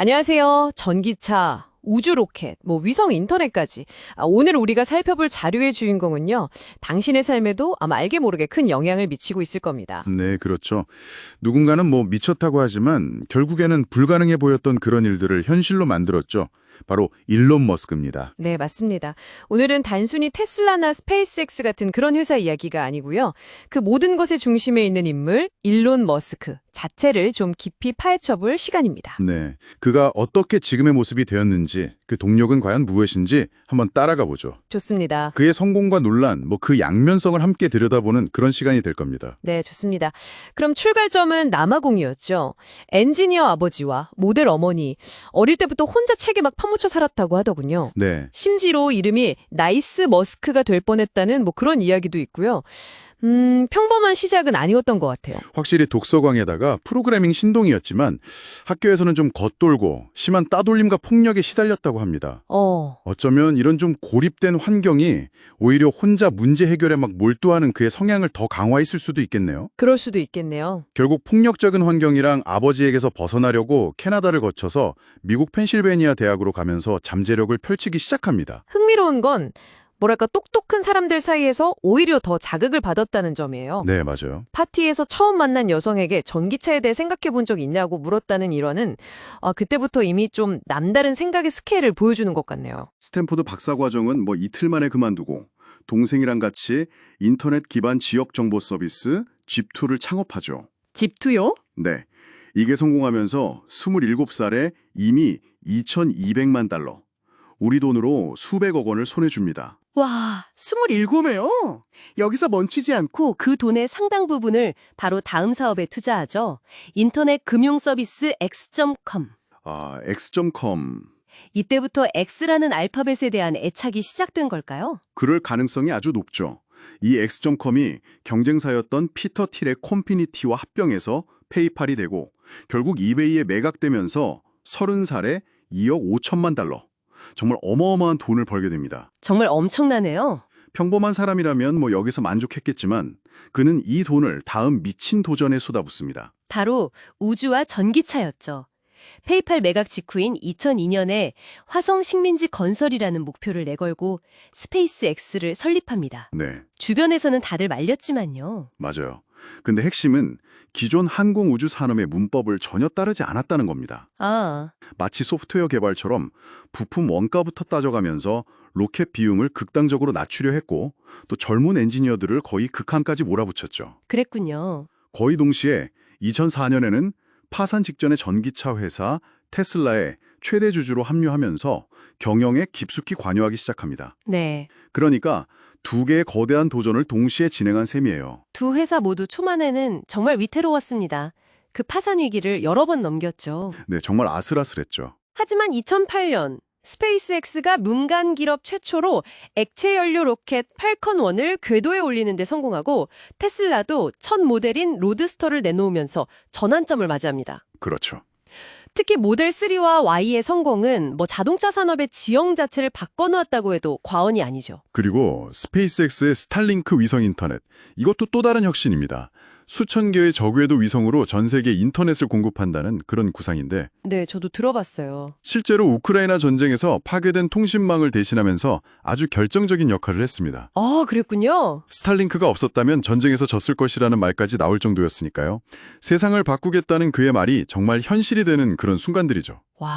안녕하세요. 전기차, 우주 로켓, 뭐 위성 인터넷까지. 아, 오늘 우리가 살펴볼 자료의 주인공은요. 당신의 삶에도 아마 알게 모르게 큰 영향을 미치고 있을 겁니다. 네, 그렇죠. 누군가는 뭐 미쳤다고 하지만 결국에는 불가능해 보였던 그런 일들을 현실로 만들었죠. 바로 일론 머스크입니다. 네, 맞습니다. 오늘은 단순히 테슬라나 스페이스X 같은 그런 회사 이야기가 아니고요. 그 모든 것의 중심에 있는 인물, 일론 머스크 자체를 좀 깊이 파헤쳐 볼 시간입니다. 네. 그가 어떻게 지금의 모습이 되었는지, 그 동력은 과연 무엇인지 한번 따라가 보죠. 좋습니다. 그의 성공과 논란, 뭐 그 양면성을 함께 들여다보는 그런 시간이 될 겁니다. 네, 좋습니다. 그럼 출발점은 남아공이었죠. 엔지니어 아버지와 모델 어머니, 어릴 때부터 혼자 책에 막 파묻혀 살았다고 하더군요. 네. 심지로 이름이 나이스 머스크가 될 뻔했다는 뭐 그런 이야기도 있고요. 음, 평범한 시작은 아니었던 것 같아요. 확실히 독서광에다가 프로그래밍 신동이었지만 학교에서는 좀 겉돌고 심한 따돌림과 폭력에 시달렸다고 합니다. 어, 어쩌면 이런 좀 고립된 환경이 오히려 혼자 문제 해결에 막 몰두하는 그의 성향을 더 강화했을 수도 있겠네요. 그럴 수도 있겠네요. 결국 폭력적인 환경이랑 아버지에게서 벗어나려고 캐나다를 거쳐서 미국 펜실베니아 대학으로 가면서 잠재력을 펼치기 시작합니다. 흥미로운 건 뭐랄까 똑똑한 사람들 사이에서 오히려 더 자극을 받았다는 점이에요. 네, 맞아요. 파티에서 처음 만난 여성에게 전기차에 대해 생각해 본 적 있냐고 물었다는 일화는 아, 그때부터 이미 좀 남다른 생각의 스케일을 보여주는 것 같네요. 스탠포드 박사 과정은 뭐 이틀 만에 그만두고 동생이랑 같이 인터넷 기반 지역 정보 서비스 G2를 창업하죠. 집투요? 네. 이게 성공하면서 27살에 이미 2,200만 달러, 우리 돈으로 수백억 원을 손에 줍니다. 와, 27이에요. 여기서 멈추지 않고 그 돈의 상당 부분을 바로 다음 사업에 투자하죠. 인터넷 금융 서비스 X.com. 아, X.com. 이때부터 X라는 알파벳에 대한 애착이 시작된 걸까요? 그럴 가능성이 아주 높죠. 이 X.com이 경쟁사였던 피터 틸의 콤피니티와 합병해서 페이팔이 되고 결국 이베이에 매각되면서 30살에 2억 5천만 달러. 정말 어마어마한 돈을 벌게 됩니다. 정말 엄청나네요. 평범한 사람이라면 뭐 여기서 만족했겠지만 그는 이 돈을 다음 미친 도전에 쏟아붓습니다. 바로 우주와 전기차였죠. 페이팔 매각 직후인 2002년에 화성 식민지 건설이라는 목표를 내걸고 스페이스 X를 설립합니다. 네, 주변에서는 다들 말렸지만요. 맞아요. 근데 핵심은 기존 항공우주 산업의 문법을 전혀 따르지 않았다는 겁니다. 아, 마치 소프트웨어 개발처럼 부품 원가부터 따져가면서 로켓 비용을 극단적으로 낮추려 했고 또 젊은 엔지니어들을 거의 극한까지 몰아붙였죠. 그랬군요. 거의 동시에 2004년에는 파산 직전의 전기차 회사 테슬라의 최대 주주로 합류하면서 경영에 깊숙이 관여하기 시작합니다. 네. 그러니까 두 개의 거대한 도전을 동시에 진행한 셈이에요. 두 회사 모두 초반에는 정말 위태로웠습니다. 그 파산 위기를 여러 번 넘겼죠. 네, 정말 아슬아슬했죠. 하지만 2008년 스페이스X가 민간 기업 최초로 액체 연료 로켓 팔컨 1을 궤도에 올리는 데 성공하고 테슬라도 첫 모델인 로드스터를 내놓으면서 전환점을 맞이합니다. 그렇죠. 특히 모델 3와 Y의 성공은 뭐 자동차 산업의 지형 자체를 바꿔놓았다고 해도 과언이 아니죠. 그리고 스페이스X의 스탈링크 위성 인터넷. 이것도 또 다른 혁신입니다. 수천 개의 저궤도 위성으로 전 세계 인터넷을 공급한다는 그런 구상인데 네, 저도 들어봤어요. 실제로 우크라이나 전쟁에서 파괴된 통신망을 대신하면서 아주 결정적인 역할을 했습니다. 아, 그랬군요. 스탈링크가 없었다면 전쟁에서 졌을 것이라는 말까지 나올 정도였으니까요. 세상을 바꾸겠다는 그의 말이 정말 현실이 되는 그런 순간들이죠. 와.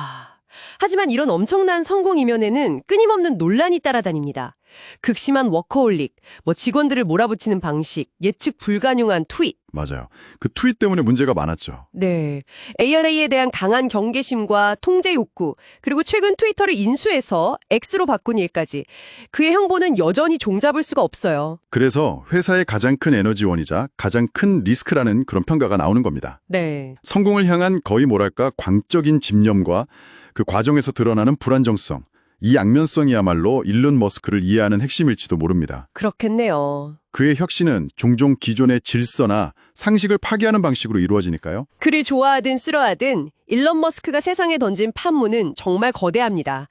하지만 이런 엄청난 성공 이면에는 끊임없는 논란이 따라다닙니다. 극심한 워커홀릭, 뭐 직원들을 몰아붙이는 방식, 예측 불가능한 트윗. 맞아요. 그 트윗 때문에 문제가 많았죠. 네. ARA에 대한 강한 경계심과 통제 욕구, 그리고 최근 트위터를 인수해서 X로 바꾼 일까지. 그의 형보는 여전히 종잡을 수가 없어요. 그래서 회사의 가장 큰 에너지원이자 가장 큰 리스크라는 그런 평가가 나오는 겁니다. 네. 성공을 향한 거의 뭐랄까 광적인 집념과 그 과정에서 드러나는 불안정성, 이 양면성이야말로 일론 머스크를 이해하는 핵심일지도 모릅니다. 그렇겠네요. 그의 혁신은 종종 기존의 질서나 상식을 파괴하는 방식으로 이루어지니까요. 그를 좋아하든 싫어하든 일론 머스크가 세상에 던진 판문은 정말 거대합니다.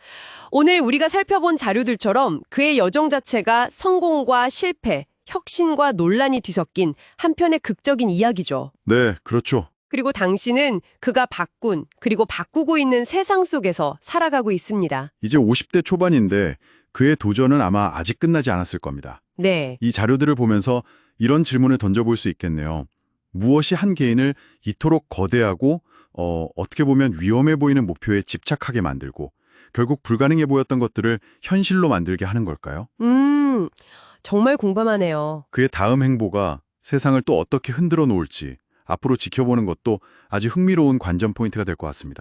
오늘 우리가 살펴본 자료들처럼 그의 여정 자체가 성공과 실패, 혁신과 논란이 뒤섞인 한편의 극적인 이야기죠. 네, 그렇죠. 그리고 당신은 그가 바꾼 그리고 바꾸고 있는 세상 속에서 살아가고 있습니다. 이제 50대 초반인데 그의 도전은 아마 아직 끝나지 않았을 겁니다. 네. 이 자료들을 보면서 이런 질문을 던져볼 수 있겠네요. 무엇이 한 개인을 이토록 거대하고 어, 어떻게 보면 위험해 보이는 목표에 집착하게 만들고 결국 불가능해 보였던 것들을 현실로 만들게 하는 걸까요? 음, 정말 궁금하네요. 그의 다음 행보가 세상을 또 어떻게 흔들어 놓을지 앞으로 지켜보는 것도 아주 흥미로운 관전 포인트가 될 것 같습니다.